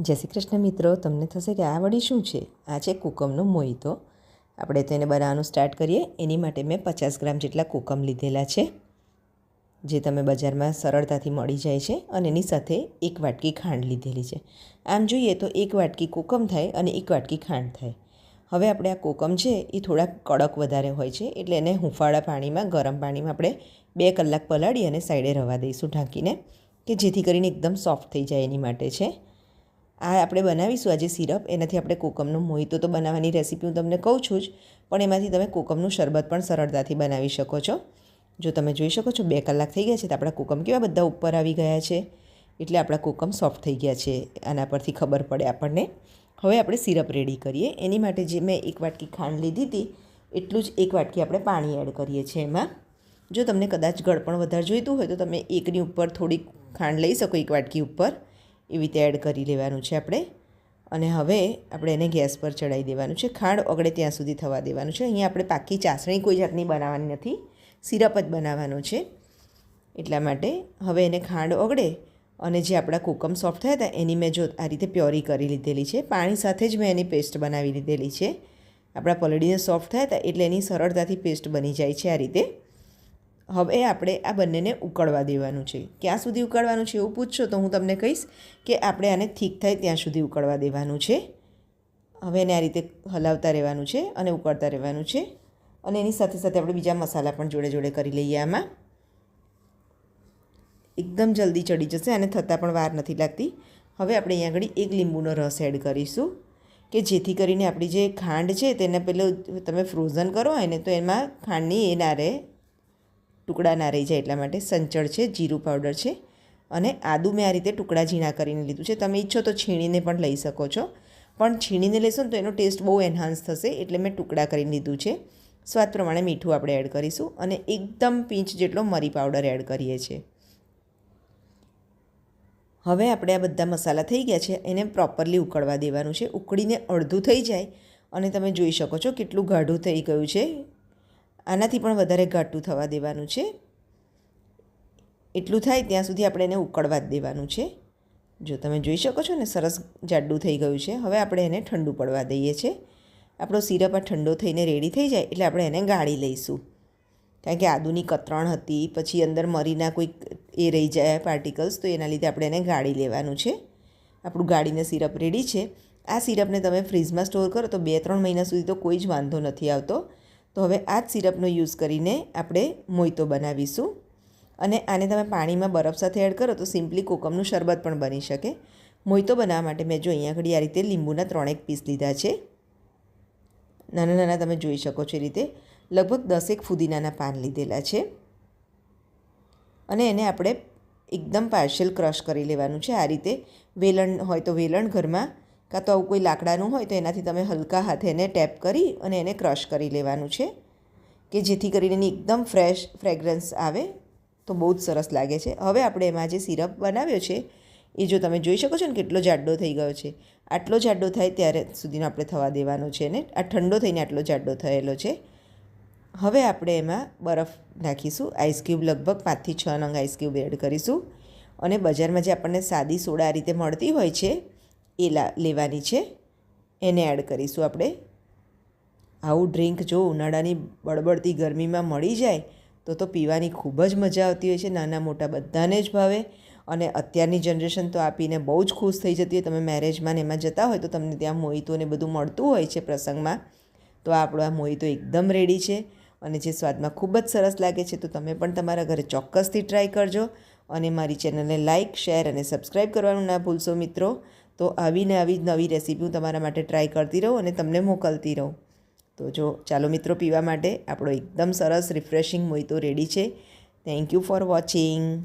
જય શ્રી કૃષ્ણ મિત્રો, તમને થશે કે આ વળી શું છે? આ છે કુકમનો મોહિતો. આપણે તેને બનાવવાનું સ્ટાર્ટ કરીએ. એની માટે મેં પચાસ ગ્રામ જેટલા કુકમ લીધેલા છે, જે તમે બજારમાં સરળતાથી મળી જાય છે અને એની સાથે એક વાટકી ખાંડ લીધેલી છે. આમ જોઈએ તો એક વાટકી કોકમ થાય અને એક વાટકી ખાંડ થાય. હવે આપણે આ કોકમ છે એ થોડા કડક વધારે હોય છે, એટલે એને હુંફાળા પાણીમાં, ગરમ પાણીમાં આપણે બે કલાક પલાળી અને સાઈડે રવા દઈશું ઢાંકીને, કે જેથી કરીને એકદમ સોફ્ટ થઈ જાય એની માટે છે. આ આપણે બનાવીશું આજે સિરપ. એનાથી આપણે કોકમનું મોહિતો તો બનાવવાની રેસીપી હું તમને કહું છું જ, પણ એમાંથી તમે કોકમનું શરબત પણ સરળતાથી બનાવી શકો છો. જો તમે જોઈ શકો છો, બે કલાક થઈ ગયા છે તો આપણા કોકમ કેવા બધા ઉપર આવી ગયા છે. એટલે આપણા કોકમ સોફ્ટ થઈ ગયા છે. આના પરથી ખબર પડે આપણને. હવે આપણે સિરપ રેડી કરીએ. એની માટે જે મેં એક વાટકી ખાંડ લીધી હતી, એટલું જ એક વાટકી આપણે પાણી એડ કરીએ છીએ એમાં. જો તમને કદાચ ગળપણ વધારે જોઈતું હોય તો તમે એકની ઉપર થોડીક ખાંડ લઈ શકો, એક વાટકી ઉપર. એવી રીતે એડ કરી લેવાનું છે આપણે. અને હવે આપણે એને ગેસ પર ચડાવી દેવાનું છે. ખાંડ ઓગળે ત્યાં સુધી થવા દેવાનું છે. અહીંયા આપણે પાકી ચાસણી કોઈ જાતની બનાવવાની નથી. સિરપ જ બનાવવાનો છે. એટલા માટે હવે એને ખાંડ ઓગળે અને જે આપણા કોકમ સોફ્ટ થયા હતા, એની મેં જો આ રીતે પ્યોરી કરી લીધેલી છે. પાણી સાથે જ મેં એની પેસ્ટ બનાવી લીધેલી છે. આપણા પલળીને સોફ્ટ થયા હતા, એટલે એની સરળતાથી પેસ્ટ બની જાય છે આ રીતે. હવે આપણે આ બંનેને ઉકળવા દેવાનું છે. ક્યાં સુધી ઉકળવાનું છે એવું પૂછશો તો હું તમને કહીશ કે આપણે આને ઠીક થાય ત્યાં સુધી ઉકળવા દેવાનું છે. હવે એને આ રીતે હલાવતા રહેવાનું છે અને ઉકળતા રહેવાનું છે. અને એની સાથે સાથે આપણે બીજા મસાલા પણ જોડે જોડે કરી લઈએ આમાં. એકદમ જલ્દી ચડી જશે અને થતાં પણ વાર નથી લાગતી. હવે આપણે અહીંયા આગળ એક લીંબુનો રસ એડ કરીશું કે જેથી કરીને આપણી જે ખાંડ છે તેને પેલું તમે ફ્રોઝન કરો હોય ને તો એમાં ખાંડની એ ના રહે. ટુકડા ના રહી જાય એટલા માટે સંચળ છે, જીરું પાવડર છે અને આદું મેં આ રીતે ટુકડા ઝીણા કરીને લીધું છે. તમે ઈચ્છો તો છીણીને પણ લઈ શકો છો. પણ છીણીને લેશો ને તો એનો ટેસ્ટ બહુ એન્હાન્સ થશે એટલે મેં ટુકડા કરીને લીધું છે. સ્વાદ પ્રમાણે મીઠું આપણે એડ કરીશું અને એકદમ પીંચ જેટલો મરી પાવડર એડ કરીએ છીએ. હવે આપણે આ બધા મસાલા થઈ ગયા છે. એને પ્રોપરલી ઉકળવા દેવાનું છે. ઉકળીને અડધું થઈ જાય અને તમે જોઈ શકો છો કેટલું ગાઢું થઈ ગયું છે. આનાથી પણ વધારે ઘાટું થવા દેવાનું છે. એટલું થાય ત્યાં સુધી આપણે એને ઉકળવા જ દેવાનું છે. જો તમે જોઈ શકો છો ને, સરસ જાડું થઈ ગયું છે. હવે આપણે એને ઠંડુ પડવા દઈએ છીએ આપણો સિરપ આ ઠંડો થઈને રેડી થઈ જાય એટલે આપણે એને ગાળી લઈશું. કારણ કે આદુની કતરણ હતી, પછી અંદર મરીના કોઈક એ રહી જાય પાર્ટિકલ્સ તો એના લીધે આપણે એને ગાળી લેવાનું છે. આપણું ગાળીને સિરપ રેડી છે. આ સિરપને તમે ફ્રીજમાં સ્ટોર કરો તો બે ત્રણ મહિના સુધી તો કોઈ જ વાંધો નથી આવતો. તો હવે આ જ સિરપનો યુઝ કરીને આપણે મોઈતો બનાવીશું. અને આને તમે પાણીમાં બરફ સાથે એડ કરો તો સિમ્પલી કોકમનું શરબત પણ બની શકે. મોઈતો બનાવવા માટે મેં જો અહીંયા આગળ આ રીતે લીંબુના ત્રણેક પીસ લીધા છે. નાના નાના તમે જોઈ શકો છો એ રીતે. લગભગ દસેક ફુદીનાના પાન લીધેલા છે. અને એને આપણે એકદમ પાર્શિયલ ક્રશ કરી લેવાનું છે. આ રીતે વેલણ હોય તો વેલણ ઘરમાં કાં તો આવું કોઈ લાકડાનું હોય તો એનાથી તમે હલકા હાથે એને ટેપ કરી અને એને ક્રશ કરી લેવાનું છે, કે જેથી કરીને એની એકદમ ફ્રેશ ફ્રેગ્રન્સ આવે. તો બહુ જ સરસ લાગે છે. હવે આપણે એમાં જે સિરપ બનાવ્યો છે, એ જો તમે જોઈ શકો છો ને કેટલો જાડો થઈ ગયો છે. આટલો જાડો થાય ત્યારે સુધીનો આપણે થવા દેવાનો છે ને આ ઠંડો થઈને આટલો જાડો થયેલો છે. હવે આપણે એમાં બરફ નાખીશું. આઈસ ક્યુબ લગભગ પાંચથી છ નંગ આઈસ ક્યુબ એડ કરીશું. અને બજારમાં જે આપણને સાદી સોડા આ રીતે મળતી હોય છે એ લેવાની છે. એને એડ કરીશું આપણે. આવું ડ્રિંક જો ઉનાળાની બળબડતી ગરમીમાં મળી જાય, તો તો પીવાની ખૂબ જ મજા આવતી હોય છે. નાના મોટા બધાને જ ભાવે. અને અત્યારની જનરેશન તો આ પીને બહુ જ ખુશ થઈ જતી હોય. તમે મેરેજમાં ને એમાં જતા હોય તો તમને ત્યાં મોહિતો ને બધું મળતું હોય છે પ્રસંગમાં. તો આપણો આ મોહિતો એકદમ રેડી છે અને જે સ્વાદમાં ખૂબ જ સરસ લાગે છે, તો તમે પણ તમારા ઘરે ચોક્કસથી ટ્રાય કરજો. અને મારી ચેનલને લાઇક શેર અને સબસ્ક્રાઈબ કરવાનું ના ભૂલશો મિત્રો. તો આવીને આવી જ નવી રેસીપી હું તમારા માટે ટ્રાય કરતી રહું અને તમને મોકલતી રહું. તો જો, ચાલો મિત્રો પીવા માટે આપણો એકદમ સરસ રિફ્રેશિંગ મોહિતો રેડી છે. Thank you for watching